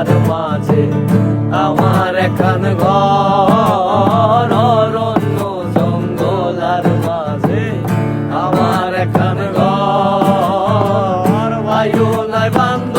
তার মাঝে আমার এখন ঘর, অরণ্য জঙ্গল আর মাঝে আমার এখন ঘর। বায়ু নয় বান্ধ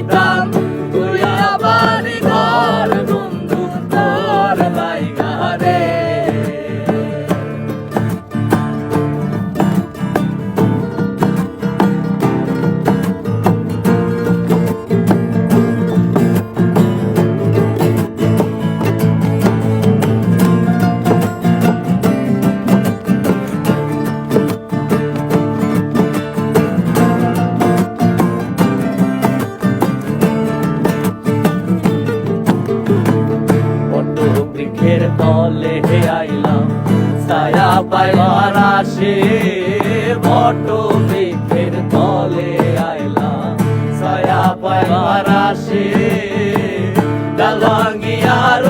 vai. সবাই আসে বট বৃক্ষের তলে আইলাম ছায়া পাইবার আসে ডালাঙ্গিয়ার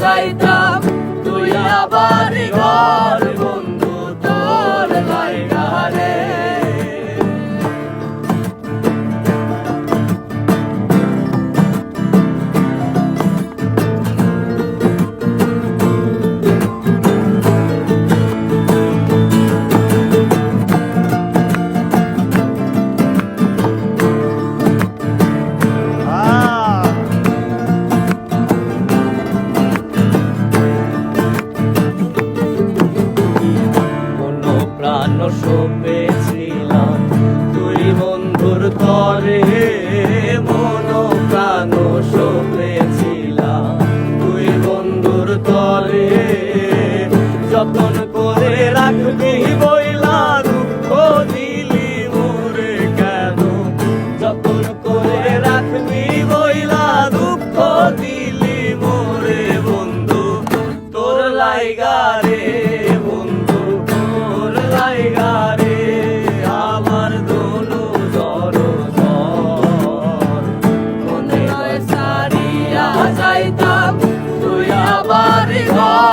যাইতাম তুই আবার লাইগারে বন্ধু তোর লাইগারে আমার দোলো জল জল সারিয়া যাইতাম তুই আবার ঘর।